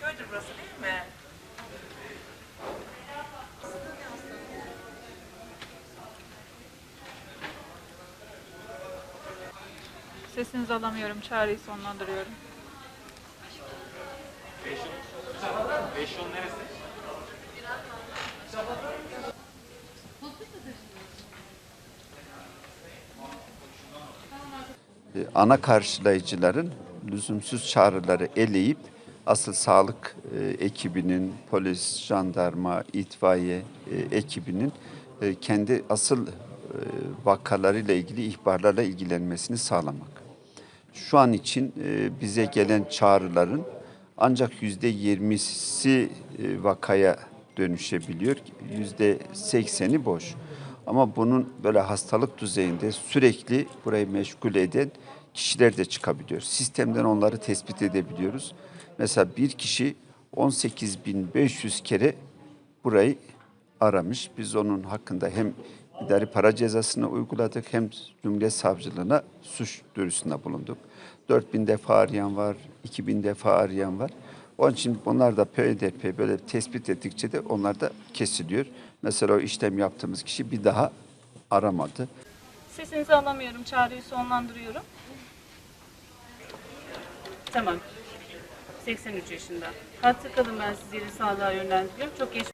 Köydür burası değil mi? Sesinizi alamıyorum. Çağrıyı sonlandırıyorum. Beşon. Beşon neresi? Ana karşılayıcıların lüzumsuz çağrıları eleyip asıl sağlık e, ekibinin, polis, jandarma, itfaiye e, ekibinin e, kendi asıl e, vakalarıyla ilgili ihbarlarla ilgilenmesini sağlamak. Şu an için e, bize gelen çağrıların ancak yüzde yirmisi e, vakaya dönüşebiliyor. Yüzde sekseni boş. Ama bunun böyle hastalık düzeyinde sürekli burayı meşgul eden kişiler de çıkabiliyor. Sistemden onları tespit edebiliyoruz. Mesela bir kişi 18.500 kere burayı aramış. Biz onun hakkında hem idari para cezasını uyguladık hem Cumhuriyet Savcılığına suç duyurusunda bulunduk. 4000 defa arayan var, 2000 defa arayan var. Onun için bunlar da PDP böyle tespit ettikçe de onlar da kesiliyor. Mesela o işlem yaptığımız kişi bir daha aramadı. Sesinizi alamıyorum. Çağrıyı sonlandırıyorum. Tamam. 83 yaşında. Hatta kalın ben sizi sağlığa yönlendiriyorum. Çok geç